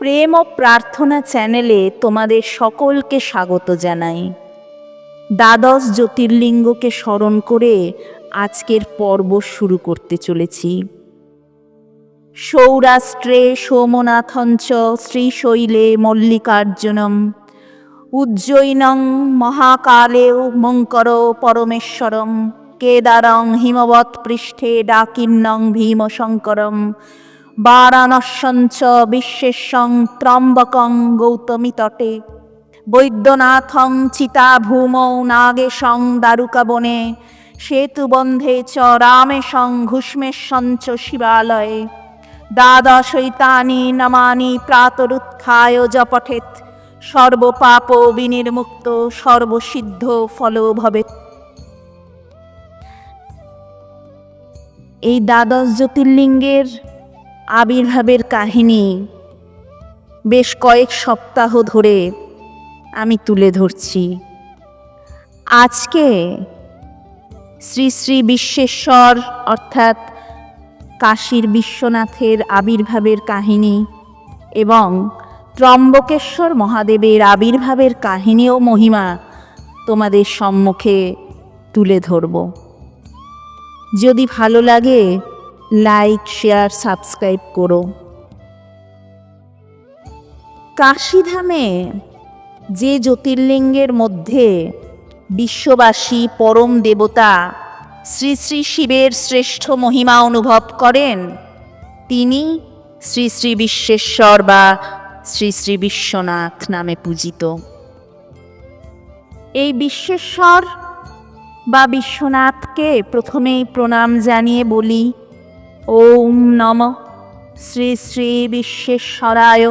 প্রেম ও প্রার্থনা চ্যানেলে তোমাদের সকলকে স্বাগত জানাই। দ্বাদশ জ্যোতির্লিঙ্গকে স্মরণ করে আজকের পর্ব শুরু করতে চলেছি। সৌরাষ্ট্রে সোমনাথঞ্চ শ্রীশৈলে মল্লিকার্জুনম। উজ্জয়িনং মহাকালেও মঙ্কর পরমেশ্বরম। কেদারং হিমবৎ পৃষ্ঠে ডাকিন্নং ভীমশঙ্করম। বারাণস্যঞ্চ বিশ্বেশ্বং ত্রম্বকং গৌতমী তটে বৈদ্যনাথং চিতাভূমৌ নাগেশং দ্বারুকাবনে সেতুবন্ধে চ রামেশং ঘুষ্মেশ্বঞ্চ শিবালয়ে, দ্বাদশৈতানি নমানি প্রাতরুত্থায় জপঠেত সর্বপাপ বিনির্মুক্ত সর্বসিদ্ধ ফল ভবেত এই দ্বাদশ জ্যোতির্লিঙ্গের আবির্ভাবের কাহিনী। বেশ কয়েক সপ্তাহ ধরে আমি তুলে ধরছি। আজকে শ্রী শ্রী বিশ্বেশ্বর, অর্থাৎ কাশীর বিশ্বনাথের আবির্ভাবের কাহিনী এবং ত্রম্বকেশ্বর মহাদেবের আবির্ভাবের কাহিনী ও মহিমা তোমাদের সম্মুখে তুলে ধরব। যদি ভালো লাগে লাইক শেয়ার সাবস্ক্রাইব করো। কাশীধামে যে জ্যোতির্লিঙ্গের মধ্যে বিশ্ববাসী পরম দেবতা শ্রী শ্রী শিবের শ্রেষ্ঠ মহিমা অনুভব করেন, তিনি শ্রী শ্রী বিশ্বেশ্বর বা শ্রী শ্রী বিশ্বনাথ নামে পূজিত। এই বিশ্বেশ্বর বা বিশ্বনাথকে প্রথমেই প্রণাম জানিয়ে বলি ওম নম। শ্রী শ্রী বিশ্বেশ্বরায়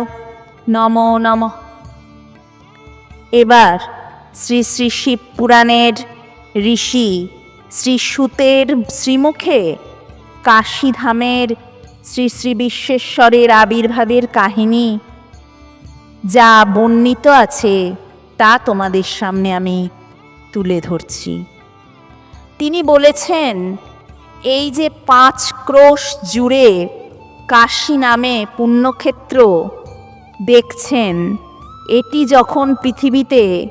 নম নম। এবার শ্রী শ্রী শিব পুরাণের ঋষি শ্রী সুতের শ্রীমুখে কাশীধামের শ্রী শ্রী বিশ্বেশ্বরের আবির্ভাবের কাহিনী যা বর্ণিত আছে, তা তোমাদের সামনে আমি তুলে ধরছি। তিনি বলেছেন এই যে পাঁচ ক্রোশ জুড়ে কাশী নামে পুণ্যক্ষেত্র দেখছেন, এটি যখন পৃথিবীতে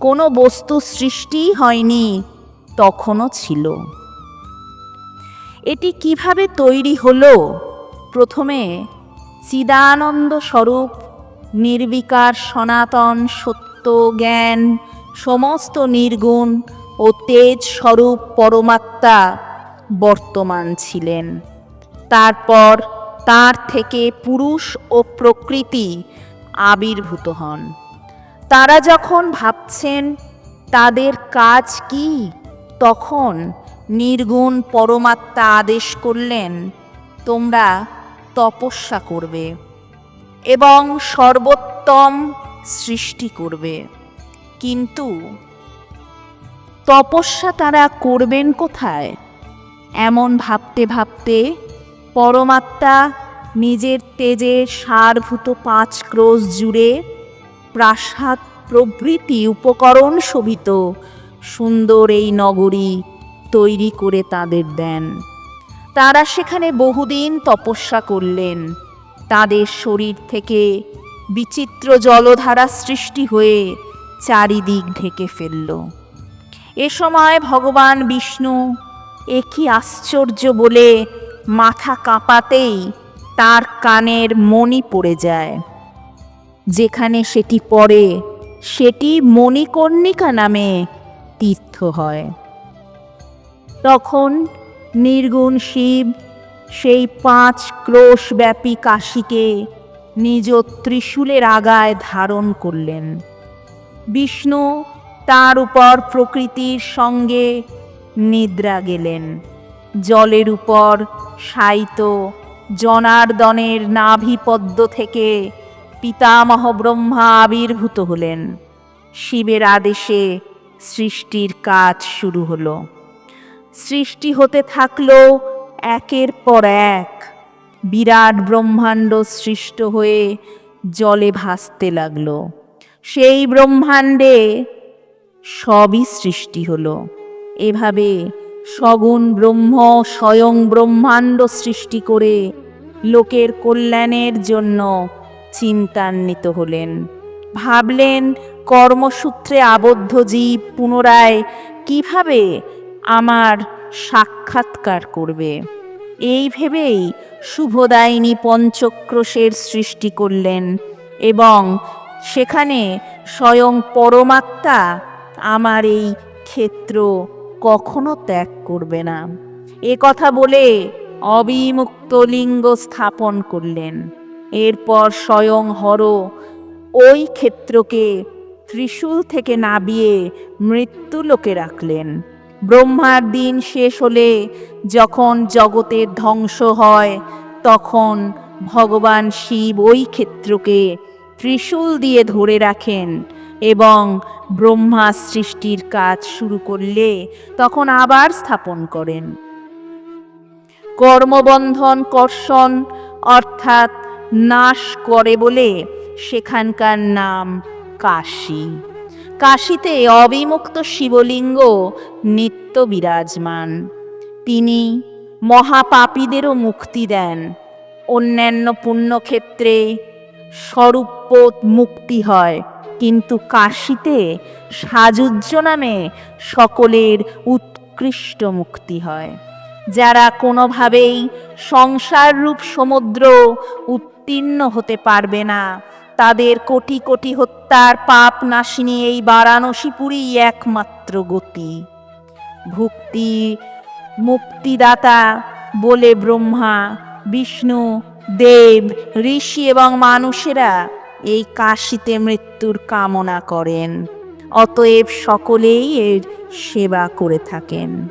কোনো বস্তু সৃষ্টি হয়নি, তখনও ছিল। এটি কীভাবে তৈরি হলো? প্রথমে চিদানন্দ স্বরূপ, নির্বিকার সনাতন সত্য জ্ঞান, সমস্ত নির্গুণ ও তেজ স্বরূপ পরমাত্মা বর্তমান ছিলেন। তারপর তার থেকে পুরুষ ও প্রকৃতি আবির্ভূত হন। তারা যখন ভাবছেন, তাদের কাজ কি? তখন নির্গুণ পরমাত্মা আদেশ করলেন, তোমরা তপস্যা করবে এবং সর্বোত্তম সৃষ্টি করবে। কিন্তু তপস্যা তারা করবেন কোথায়? এমন ভাবতে ভাবতে পরমাত্মা নিজের তেজে সারভূত পাঁচ ক্রোশ জুড়ে প্রাসাদ প্রভৃতি উপকরণ শোভিত সুন্দর এই নগরী তৈরি করে তাদের দেন। তারা সেখানে বহুদিন তপস্যা করলেন। তাদের শরীর থেকে বিচিত্র জলধারা সৃষ্টি হয়ে চারিদিক ঢেকে ফেলল। এ সময় ভগবান বিষ্ণু একই আশ্চর্য বলে মাথা কাঁপাতেই তার কানের মণি পড়ে যায়। যেখানে সেটি পড়ে, সেটি মণিকর্ণিকা নামে তীর্থ হয়। তখন নির্গুণ শিব সেই পাঁচ ক্রোশ ব্যাপী কাশীকে নিজ ত্রিশূলের আগায় ধারণ করলেন। বিষ্ণু তার উপর প্রকৃতির সঙ্গে নিদ্রা গেলেন। জলের উপর শায়িত জনার্দনের নাভিপদ্ম থেকে পিতামহ ব্রহ্মা আবির্ভূত হলেন। শিবের আদেশে সৃষ্টির কাজ শুরু হলো। সৃষ্টি হতে থাকল একের পর এক। বিরাট ব্রহ্মাণ্ড সৃষ্ট হয়ে জলে ভাসতে লাগল। সেই ব্রহ্মাণ্ডে সবই সৃষ্টি হলো। এভাবে সগুণ ব্রহ্ম স্বয়ং ব্রহ্মাণ্ড সৃষ্টি করে লোকের কল্যাণের জন্য চিন্তান্বিত হলেন। ভাবলেন, কর্মসূত্রে আবদ্ধ জীব পুনরায় কীভাবে আমার সাক্ষাৎকার করবে? এই ভেবেই শুভদায়িনী পঞ্চক্রোশের সৃষ্টি করলেন এবং সেখানে স্বয়ং পরমাত্মা আমার এই ক্ষেত্র কখনো ত্যাগ করবে না। এ কথা বলে অবিমুক্ত লিঙ্গ স্থাপন করলেন। এরপর স্বয়ং হর ওই ক্ষেত্রকে ত্রিশূল থেকে নাবিয়ে মৃত্যু লোকে রাখলেন। ব্রহ্মার দিন শেষ হলে যখন জগতের ধ্বংস হয়, তখন ভগবান শিব ওই ক্ষেত্রকে ত্রিশূল দিয়ে ধরে রাখেন। এবং ব্রহ্মা সৃষ্টির কাজ শুরু করলে তখন আবার স্থাপন করেন। কর্মবন্ধন কর্ষণ অর্থাৎ নাশ করে বলে সেখানকার নাম কাশী। কাশীতে অবিমুক্ত শিবলিঙ্গ নিত্য বিরাজমান। তিনি মহাপাপীদেরও মুক্তি দেন। অন্যান্য পুণ্যক্ষেত্রে স্বরূপ মুক্তি হয়। কিন্তু কাশীতে সাজুজ্জ নামে সকলের উৎকৃষ্ট মুক্তি হয়। যারা কোনোভাবেই সংসার রূপ সমুদ্র উত্তীর্ণ হতে পারবে না, তাদের কোটি কোটি হত্যার পাপ নাশিনী এই বারাণসীপুরী একমাত্র গতি। ভুক্তি, মুক্তিদাতা বলে ব্রহ্মা, বিষ্ণু, দেব, ঋষি এবং মানুষেরা এই কাশিতে মৃত্যুর কামনা করেন। অতএব সকলেই এর সেবা করে থাকেন।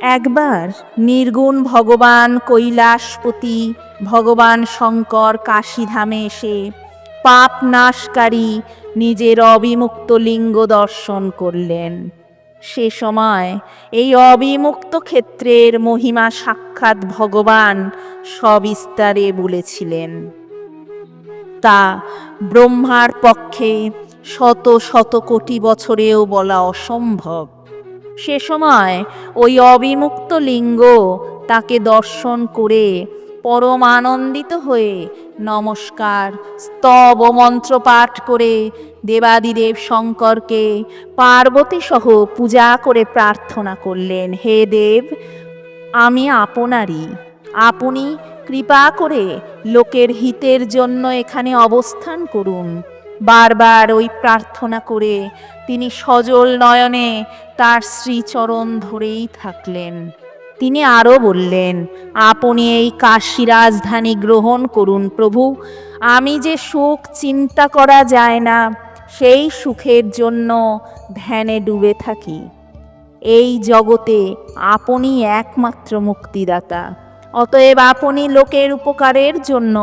একবার নির্গুণ ভগবান কৈলাসপতি ভগবান শঙ্কর কাশীধামে এসে পাপ নাশকারী নিজের অবিমুক্ত লিঙ্গ দর্শন করলেন। সে সময় এই অবিমুক্ত ক্ষেত্রের মহিমা সাক্ষাৎ ভগবান সবিস্তারে বলেছিলেন। তা ব্রহ্মার পক্ষে শত শত কোটি বছরেও বলা অসম্ভব। সে সময় ওই অবিমুক্ত লিঙ্গ তাকে দর্শন করে পরম আনন্দিত হয়ে নমস্কার, স্তব মন্ত্র পাঠ করে দেবাদিদেব শঙ্করকে পার্বতী সহ পূজা করে প্রার্থনা করলেন, হে দেব, আমি আপনারই, আপনি কৃপা করে লোকের হিতের জন্য এখানে অবস্থান করুন। বারবার ওই প্রার্থনা করে তিনি সজল নয়নে তার শ্রীচরণ ধরেই থাকলেন। তিনি আরও বললেন, আপনি এই কাশী রাজধানী গ্রহণ করুন প্রভু। আমি যে সুখ চিন্তা করা যায় না, সেই সুখের জন্য ধ্যানে ডুবে থাকি। এই জগতে আপনি একমাত্র মুক্তিদাতা। অতএব আপনি লোকের উপকারের জন্য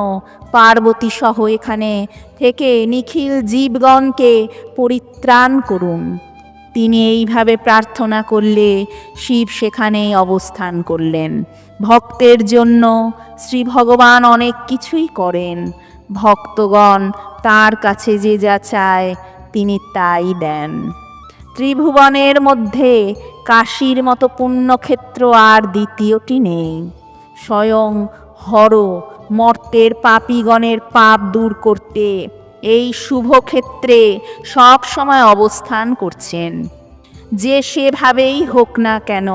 পার্বতী সহ এখানে থেকে নিখিল জীবগণকে পরিত্রাণ করুন। তিনি এইভাবে প্রার্থনা করলে শিব সেখানেই অবস্থান করলেন। ভক্তের জন্য শ্রী ভগবান অনেক কিছুই করেন। ভক্তগণ তার কাছে যে যা চায় তিনি তাই দেন। ত্রিভুবনের মধ্যে কাশীর মতো পুণ্যক্ষেত্র আর দ্বিতীয়টি নেই। স্বয়ং হর মর্তের পাপিগণের পাপ দূর করতে। এই শুভ ক্ষেত্রে সব সময় অবস্থান করছেন। যে সেভাবেই হোক না কেন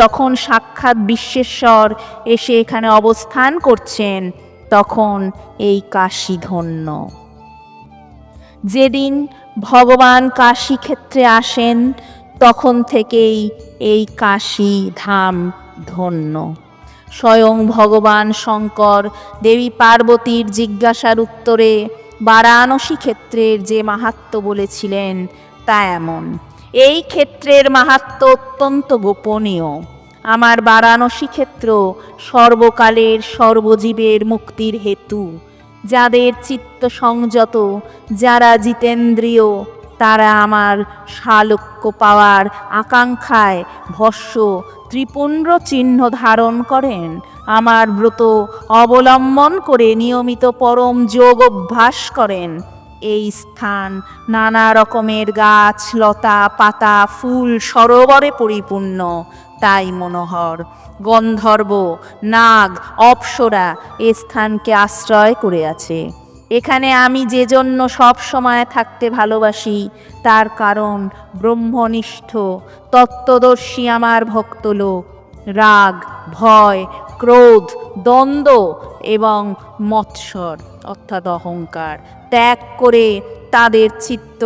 যখন সাক্ষাৎ বিশ্বেশ্বর এসে এখানে অবস্থান করছেন, তখন এই কাশী ধন্য। যেদিন ভগবান কাশী ক্ষেত্রে আসেন, তখন থেকেই এই কাশী ধাম ধন্য। স্বয়ং ভগবান শঙ্কর, দেবী পার্বতীর জিজ্ঞাসার উত্তরে বারাণসী ক্ষেত্রের যে মাহাত্ম বলেছিলেন, তা এমন। এই ক্ষেত্রের মাহাত্ম অত্যন্ত গোপনীয়। আমার বারাণসী ক্ষেত্র সর্বকালের সর্বজীবের মুক্তির হেতু। যাদের চিত্ত সংযত, যারা জিতেন্দ্রীয় তারা আমার শালক্য পাওয়ার আকাঙ্ক্ষায় ভস্য ত্রিপুণ্ড চিহ্ন ধারণ করেন। আমার ব্রত অবলম্বন করে নিয়মিত পরম যোগ অভ্যাস করেন। এই স্থান নানা রকমের গাছ, লতা, পাতা, ফুল, সরোবরে পরিপূর্ণ। তাই মনোহর, গন্ধর্ব, নাগ, অপ্সরা এ স্থানকে আশ্রয় করে আছে। এখানে আমি যে জন্য সব সময় থাকতে ভালোবাসি, তার কারণ ব্রহ্মনিষ্ঠ, তত্ত্বদর্শী আমার ভক্ত লোক রাগ, ভয়, ক্রোধ, দ্বন্দ্ব এবং মৎসর, অর্থাৎ অহংকার, ত্যাগ করে তাদের চিত্ত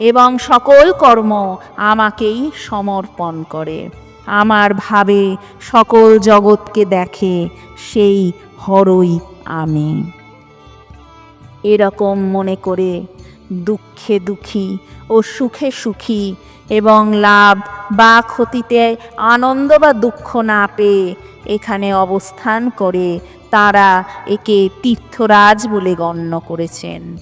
এবং সকল কর্ম আমাকেই সমর্পণ করে। আমার ভাবে সকল জগৎকে দেখে সেই হরই আমি। এরকম মনে করে দুঃখে দুঃখী ও সুখে সুখী এবং লাভ বা ক্ষতিতে আনন্দ বা দুঃখ না পেয়ে এখানে অবস্থান করে তারা একে তীর্থরাজ বলে গণ্য করেছেন।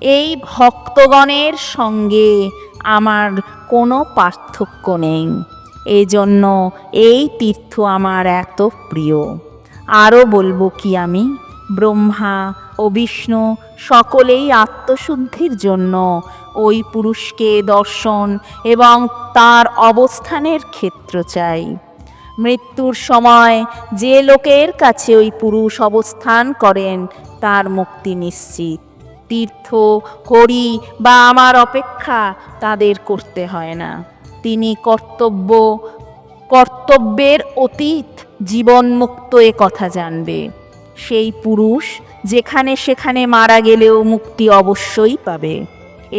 এই ভক্তগণের সঙ্গে আমার কোনো পার্থক্য নেই। এজন্য এই তীর্থ আমার এত প্রিয়। আরও বলব কি আমি? ব্রহ্মা ও বিষ্ণু, সকলেই আত্মশুদ্ধির জন্য। ওই পুরুষকে দর্শন এবং তার অবস্থানের ক্ষেত্র চাই। মৃত্যুর সময় যে লোকের কাছে ওই পুরুষ অবস্থান করেন, তার মুক্তি নিশ্চিত। তীর্থ করি বা আমার অপেক্ষা তাদের করতে হয় না। তিনি কর্তব্য, কর্তব্যের অতীত জীবনমুক্ত এ কথা জানবে। সেই পুরুষ যেখানে সেখানে মারা গেলেও মুক্তি অবশ্যই পাবে।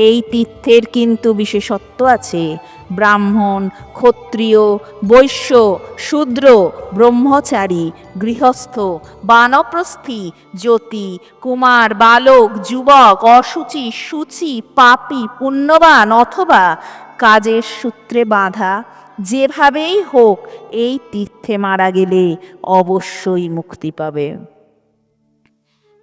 এই তীর্থের কিন্তু বিশেষত্ব আছে। ব্রাহ্মণ, ক্ষত্রিয়, বৈশ্য, শূদ্র, ব্রহ্মচারী, গৃহস্থ, বানপ্রস্থি, জ্যোতি, কুমার, বালক, যুবক অসুচি সূচি, পাপি, পুণ্যবান অথবা কাজের সূত্রে বাঁধা, যেভাবেই হোক, এই তীর্থে মারা গেলে অবশ্যই মুক্তি পাবে।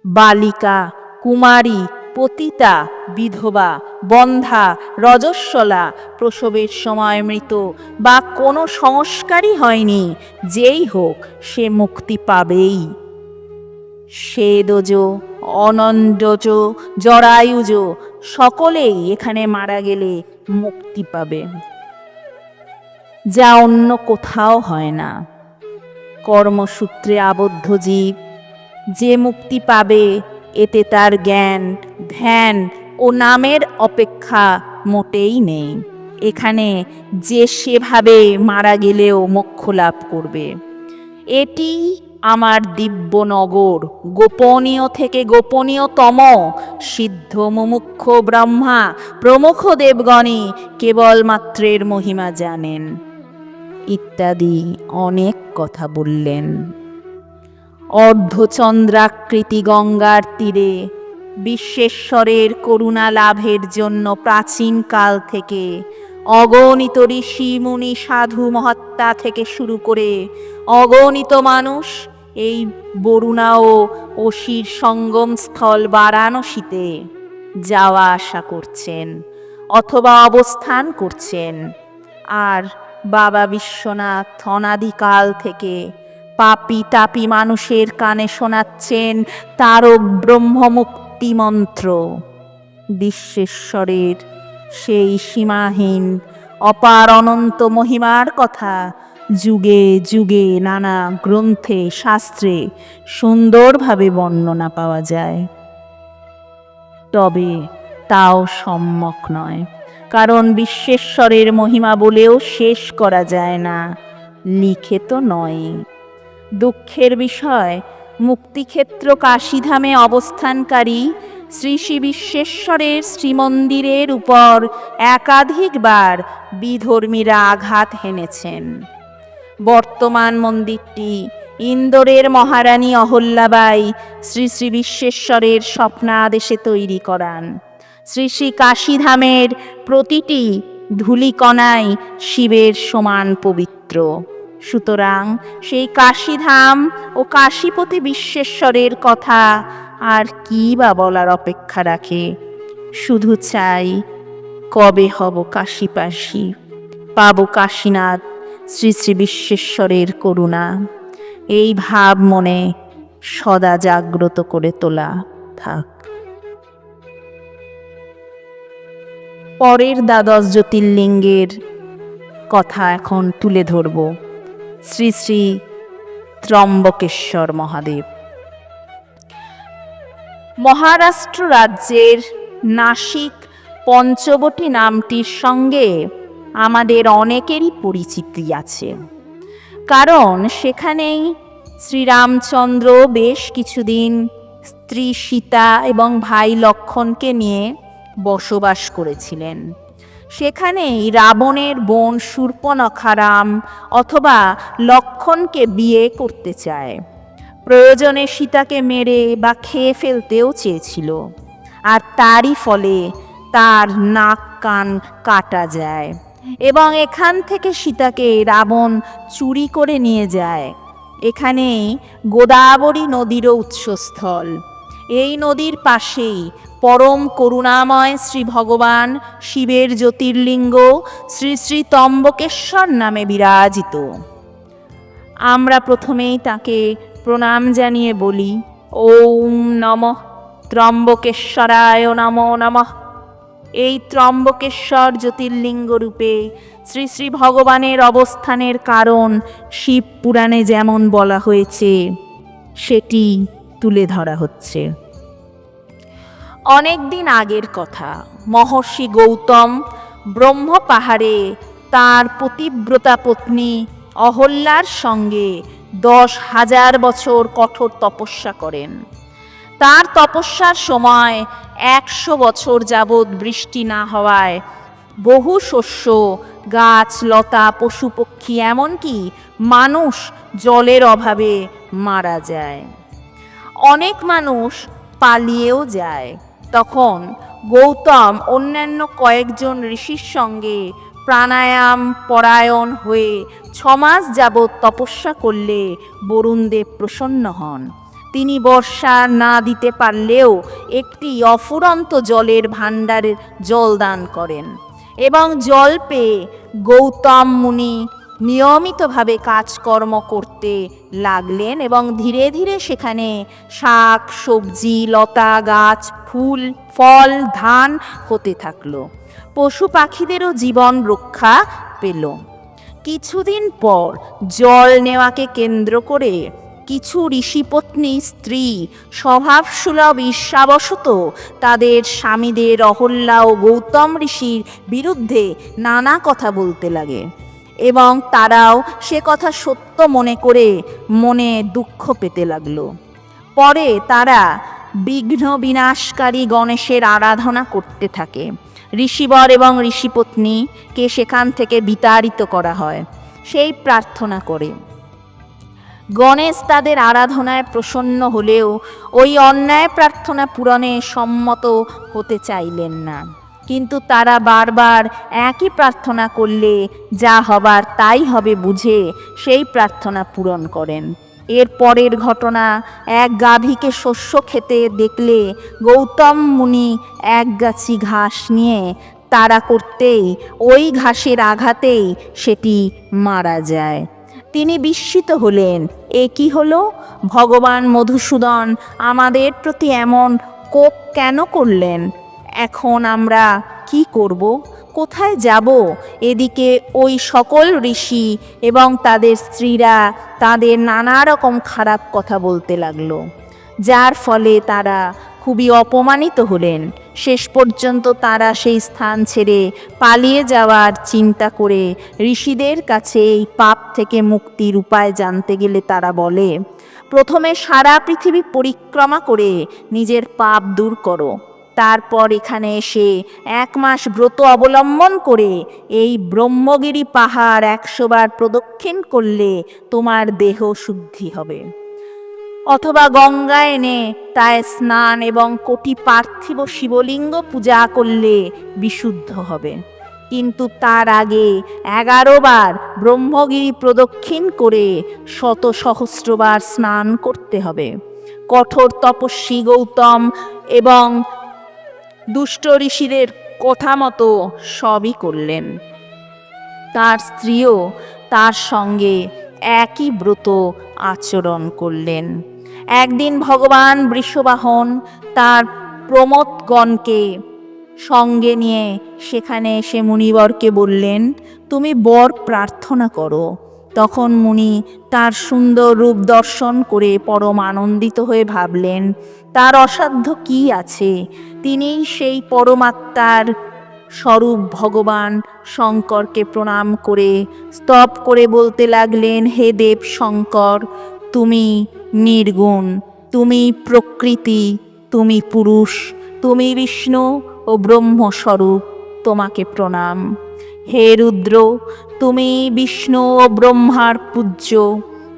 বালিকা, কুমারী, পতিতা, বিধবা, বন্ধা, রজস্বলা, প্রসবের সময় মৃত বা কোনো সংস্কারই হয়নি, যেই হোক, সে মুক্তি পাবেই। সেদজ অনন্দজ, জরায়ুজ, সকলেই এখানে মারা গেলে মুক্তি পাবে। যা অন্য কোথাও হয় না। কর্মসূত্রে আবদ্ধ জীব যে মুক্তি পাবে, এতে তার জ্ঞান, ধ্যান ও নামের অপেক্ষা মোটেই নেই। এখানে যে সেভাবে মারা গেলেও মোক্ষ লাভ করবে। এটি আমার দিব্যনগর গোপনীয় থেকে গোপনীয়তম, সিদ্ধ মুমুক্ষ ব্রহ্মা, প্রমুখ দেবগণই কেবলমাত্রের মহিমা জানেন। ইত্যাদি অনেক কথা বললেন। অর্ধচন্দ্রাকৃতি গঙ্গার তীরে বিশ্বেশ্বরের করুণা লাভের জন্য প্রাচীনকাল থেকে অগণিত ঋষি, মুনি, সাধু, মহাত্মা থেকে শুরু করে অগণিত মানুষ এই বরুণা ও অসির সঙ্গম স্থল বারাণসীতে যাওয়া আসা করছেন অথবা অবস্থান করছেন। আর বাবা বিশ্বনাথ অনাদিকাল থেকে পাপি তাপি মানুষের কানে শোনাচ্ছেন তারক ব্রহ্মমুক্তি মন্ত্র। বিশ্বেশ্বরের সেই সীমাহীন, অপার অনন্ত মহিমার কথা যুগে যুগে নানা গ্রন্থে, শাস্ত্রে সুন্দরভাবে বর্ণনা পাওয়া যায়। তবে তাও সম্যক নয়, কারণ বিশ্বেশ্বরের মহিমা বলেও শেষ করা যায় না, লিখে তো নয়। দুঃখের বিষয়। মুক্তিক্ষেত্র কাশীধামে অবস্থানকারী শ্রী শ্রী বিশ্বেশ্বরের শ্রীমন্দিরের উপর একাধিকবার বিধর্মীরা আঘাত হেনেছেন। বর্তমান মন্দিরটি ইন্দোরের মহারানী অহল্যাবাই শ্রী শ্রী বিশ্বেশ্বরের স্বপ্নাদেশে তৈরি করান। শ্রী শ্রী কাশীধামের প্রতিটি ধূলিকণাই শিবের সমান পবিত্র। সুতরাং সেই কাশীধাম ও কাশীপতি বিশ্বেশ্বরের কথা আর কি বা বলার অপেক্ষা রাখে? শুধু চাই, কবে হব কাশীপাশী পাব কাশীনাথ, শ্রী শ্রী বিশ্বেশ্বরের করুণা। এই ভাব মনে সদা জাগ্রত করে তোলা থাক। পরের দ্বাদশ জ্যোতির্লিঙ্গের কথা এখন তুলে ধরব। শ্রী শ্রী ত্রম্বকেশ্বর মহাদেব। মহারাষ্ট্র রাজ্যের নাসিক পঞ্চবটি নামটির সঙ্গে আমাদের অনেকেরই পরিচিতি আছে। কারণ সেখানেই শ্রীরামচন্দ্র বেশ কিছুদিন স্ত্রী সীতা এবং ভাই লক্ষণকে নিয়ে বসবাস করেছিলেন। সেখানেই রাবণের বোন শূর্পনখারাম অথবা লক্ষণকে বিয়ে করতে চায়। প্রয়োজনে সীতাকে মেরে বা খেয়ে ফেলতেও চেয়েছিল। আর তারই ফলে তার নাক কান কাটা যায় এবং এখান থেকে সীতাকে রাবণ চুরি করে নিয়ে যায়। এখানেই গোদাবরী নদীরও উৎসস্থল। এই নদীর পাশেই পরম করুণাময় শ্রী ভগবান শিবের জ্যোতির্লিঙ্গ শ্রী শ্রী ত্রম্বকেশ্বর নামে বিরাজিত। আমরা প্রথমেই তাকে প্রণাম জানিয়ে বলি, ওম নম ত্রম্বকেশ্বরায় নম নমঃ। এই ত্রম্বকেশ্বর জ্যোতির্লিঙ্গ রূপে শ্রী শ্রী ভগবানের অবস্থানের কারণ শিব পুরাণে যেমন বলা হয়েছে, সেটি তুলে ধরা হচ্ছে। অনেক দিন আগের কথা, মহর্ষি গৌতম ব্রহ্ম পাহাড়ে তার পতিব্রতা পত্নী অহল্যার সঙ্গে দশ হাজার বছর কঠোর তপস্যা করেন। তার তপস্যার সময় একশো বছর যাবৎ বৃষ্টি না হওয়ায় বহু শস্য, গাছ, লতা পশু পক্ষী এমনকি মানুষ জলের অভাবে মারা যায়। অনেক মানুষ পালিয়েও যায়। তখন গৌতম অন্যান্য কয়েকজন ঋষির সঙ্গে প্রাণায়াম, পরায়ণ হয়ে ছমাস যাবৎ তপস্যা করলে বরুণদেব প্রসন্ন হন। তিনি বর্ষা না দিতে পারলেও একটি অফুরন্ত জলের ভাণ্ডারের জল দান করেন এবং জল পেয়ে গৌতম মুনি নিয়মিতভাবে কাজকর্ম করতে লাগলেন এবং ধীরে ধীরে সেখানে শাক, সবজি, লতা, গাছ, ফুল, ফল, ধান হতে থাকল। পশু পাখিদেরও জীবন রক্ষা পেল। কিছুদিন পর জল নেওয়াকে কেন্দ্র করে কিছু ঋষিপত্নী স্ত্রী স্বভাবসুলভ ঈর্ষাবশত তাদের স্বামীদের অহল্যা ও গৌতম ঋষির বিরুদ্ধে নানা কথা বলতে লাগে। এবং তারাও সে কথা সত্য মনে করে মনে দুঃখ পেতে লাগল। পরে তারা বিঘ্ন বিনাশকারী গণেশের আরাধনা করতে থাকে। ঋষিবর এবং ঋষিপত্নীকে সেখান থেকে বিতাড়িত করা হয়, সেই প্রার্থনা করে। গণেশ তাদের আরাধনায় প্রসন্ন হলেও ওই অন্যায় প্রার্থনা পূরণে সম্মত হতে চাইলেন না। কিন্তু তারা বারবার একই প্রার্থনা করলে যা হবার তাই হবে বুঝে সেই প্রার্থনা পূরণ করেন। এর পরের ঘটনা, এক গাভীকে শস্য খেতে দেখলে গৌতম মুনি এক গাছি ঘাস নিয়ে তারা করতেই ওই ঘাসের আঘাতেই সেটি মারা যায়। তিনি বিস্মিত হলেন, এ কি হলো? ভগবান মধুসূদন, আমাদের প্রতি এমন কোপ কেন করলেন? এখন আমরা কি করব? কোথায় যাব? এদিকে ওই সকল ঋষি এবং তাদের স্ত্রীরা তাদের নানা রকম খারাপ কথা বলতে লাগল। যার ফলে তারা খুবই অপমানিত হলেন। শেষ পর্যন্ত তারা সেই স্থান ছেড়ে পালিয়ে যাওয়ার চিন্তা করে ঋষিদের কাছে এই পাপ থেকে মুক্তির উপায় জানতে গেলে তারা বলে, প্রথমে সারা পৃথিবী পরিক্রমা করে নিজের পাপ দূর করো। তারপর এখানে এসে এক মাস ব্রত অবলম্বন করে এই ব্রহ্মগিরি পাহাড় একশোবার প্রদক্ষিণ করলে তোমার দেহ শুদ্ধি হবে। অথবা গঙ্গা এনে তাই স্নান এবং কোটি পার্থিব শিবলিঙ্গ পূজা করলে বিশুদ্ধ হবে। কিন্তু তার আগে এগারো বার ব্রহ্মগিরি প্রদক্ষিণ করে শত সহস্রবার স্নান করতে হবে। কঠোর তপস্বী গৌতম এবং দুষ্ট ঋষিদের কথা মতো সবই করলেন। তার স্ত্রীও তার সঙ্গে একই ব্রত আচরণ করলেন। একদিন ভগবান বৃষবাহন তার প্রমোদগণকে সঙ্গে নিয়ে সেখানে এসে মুনিবরকে বললেন, তুমি বর প্রার্থনা করো। তখন মুনি তার সুন্দর রূপ দর্শন করে পরম আনন্দিত হয়ে ভাবলেন, তার অসাধ্য কি আছে? তিনিই সেই পরমাত্মার স্বরূপ ভগবান শঙ্করকে প্রণাম করে স্তব করে বলতে লাগলেন, হে দেব শঙ্কর, তুমি নির্গুণ, তুমি প্রকৃতি, তুমি পুরুষ, তুমি বিষ্ণু ও ব্রহ্মস্বরূপ, তোমাকে প্রণাম। হে রুদ্র, তুমি বিষ্ণু ও ব্রহ্মার পূজ্য,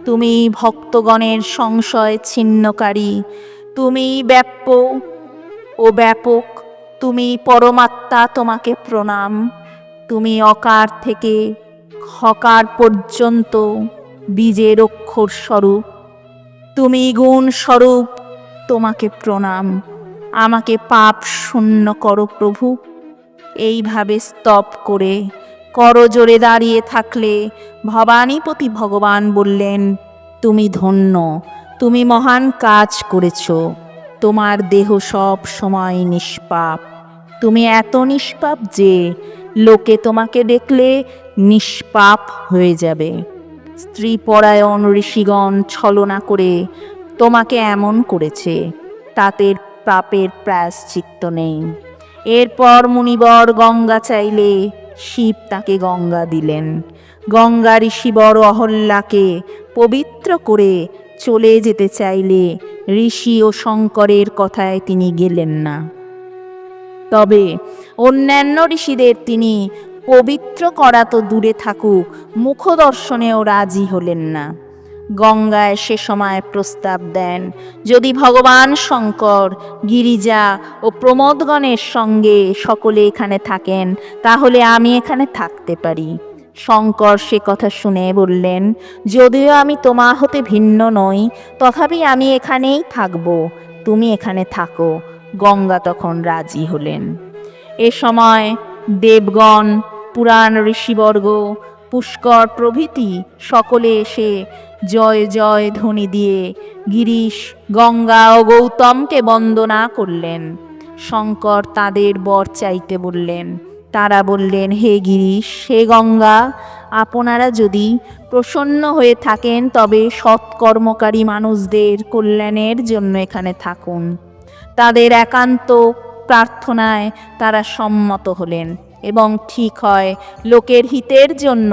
তুমি ভক্তগণের সংশয় ছিন্নকারী, তুমি ব্যাপ্য ও ব্যাপক, তুমি পরমাত্মা তোমাকে প্রণাম, তুমি অকার থেকে হকার পর্যন্ত বীজের অক্ষর স্বরূপ, তুমি গুণ স্বরূপ তোমাকে প্রণাম, আমাকে পাপ শূন্য করো প্রভু। এইভাবে স্তব করে করজোরে দাঁড়িয়ে থাকলে ভবানীপতি ভগবান বললেন, তুমি ধন্য, তুমি মহান কাজ করেছ, তোমার দেহ সব সময় নিষ্পাপ। তুমি এত নিষ্পাপ যে লোকে তোমাকে দেখলে নিষ্পাপ হয়ে যাবে। স্ত্রী পরায়ণ ঋষিগণ ছলনা করে তোমাকে এমন করেছে, তাতে পাপের প্রায়শ্চিত্ত নেই। এরপর মুনিবর গঙ্গা চাইলে শিব তাকে গঙ্গা দিলেন। গঙ্গা ঋষিবর অহল্যাকে পবিত্র করে চলে যেতে চাইলে ঋষি ও শঙ্করের কথায় তিনি গেলেন না। তবে অন্যান্য ঋষিদের তিনি পবিত্র করা তো দূরে থাকুক, মুখদর্শনেও রাজি হলেন না। গঙ্গায় সে সময় প্রস্তাব দেন। যদি ভগবান শঙ্কর, গিরিজা ও প্রমোদগণের সঙ্গে সকলে এখানে থাকেন, তাহলে আমি এখানে থাকতে পারি। শঙ্কর সে কথা শুনে বললেন, যদিও আমি তোমা হতে ভিন্ন নই, তথাপি আমি এখানেই থাকব। তুমি এখানে থাকো গঙ্গা তখন রাজি হলেন। এ সময় দেবগণ, পুরাণ ঋষিবর্গ, পুষ্কর প্রভৃতি সকলে এসে জয় জয় ধ্বনি দিয়ে গিরিশ, গঙ্গা ও গৌতমকে বন্দনা করলেন। শঙ্কর তাদের বর চাইতে বললেন, তারা বললেন, হে গিরিশ, হে গঙ্গা, আপনারা যদি প্রসন্ন হয়ে থাকেন, তবে সৎকর্মকারী মানুষদের কল্যাণের জন্য এখানে থাকুন। তাদের একান্ত প্রার্থনায় তারা সম্মত হলেন। এবং ঠিক হয় লোকের হিতের জন্য।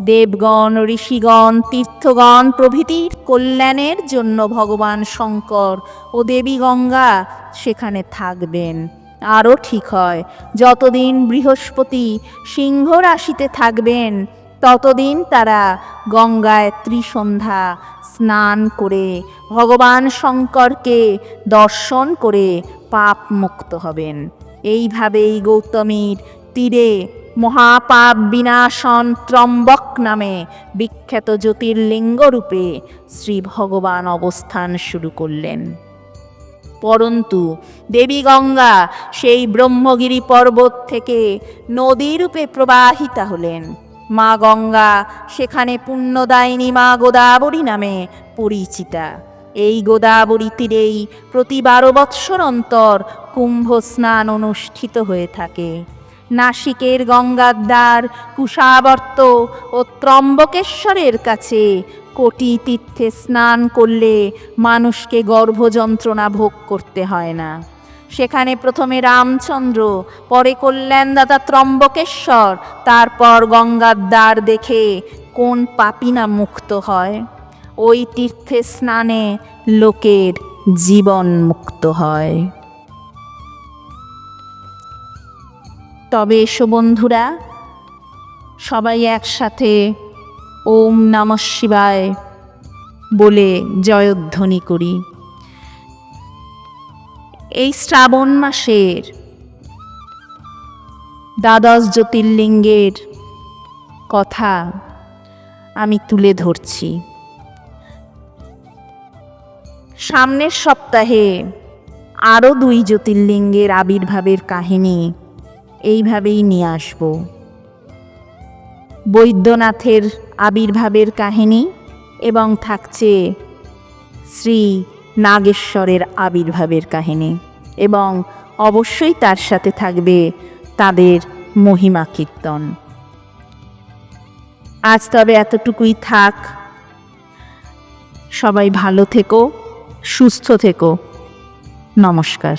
দেবগণ, ঋষিগণ, তীর্থগণ প্রভৃতির কল্যাণের জন্য ভগবান শঙ্কর ও দেবী গঙ্গা সেখানে থাকবেন। আরও ঠিক হয়, যতদিন বৃহস্পতি সিংহ রাশিতে থাকবেন, ততদিন তারা গঙ্গায় ত্রিসন্ধ্যা স্নান করে ভগবান শঙ্করকে দর্শন করে পাপ মুক্ত হবেন। এইভাবেই গৌতমীর তীরে মহাপাপ বিনাশন ত্রম্বক নামে বিখ্যাত জ্যোতির্লিঙ্গ রূপে শ্রী ভগবান অবস্থান শুরু করলেন। পরন্তু দেবী গঙ্গা সেই ব্রহ্মগিরি পর্বত থেকে নদীরূপে প্রবাহিতা হলেন। মা গঙ্গা সেখানে পুণ্যদায়িনী মা গোদাবরী নামে পরিচিতা। এই গোদাবরী তীরেই প্রতি বারো বৎসর অন্তর কুম্ভ স্নান অনুষ্ঠিত হয়ে থাকে। নাসিকের গঙ্গার দ্বার কুশাবর্ত ও ত্রম্বকেশ্বরের কাছে কোটি তীর্থে স্নান করলে মানুষকে গর্ভযন্ত্রণা ভোগ করতে হয় না। সেখানে প্রথমে রামচন্দ্র, পরে কল্যাণদাতা ত্রম্বকেশ্বর, তারপর গঙ্গার দ্বার দেখে কোন পাপিনা মুক্ত হয়। ওই তীর্থে স্নানে লোকের জীবন মুক্ত হয়। তবে এসো বন্ধুরা, সবাই একসাথে ওম নমঃ শিবায় বলে জয়ধ্বনি করি। এই শ্রাবণ মাসের দ্বাদশ জ্যোতির্লিঙ্গের কথা আমি তুলে ধরছি। সামনের সপ্তাহে আরও দুই জ্যোতির্লিঙ্গের আবির্ভাবের কাহিনী এইভাবেই নিয়ে আসব। বৈদ্যনাথের আবির্ভাবের কাহিনী এবং থাকছে শ্রী নাগেশ্বরের আবির্ভাবের কাহিনী এবং অবশ্যই তার সাথে থাকবে তাদের মহিমা কীর্তন। আজ তবে এতটুকুই থাক। সবাই ভালো থেকো, সুস্থ থেকো। নমস্কার।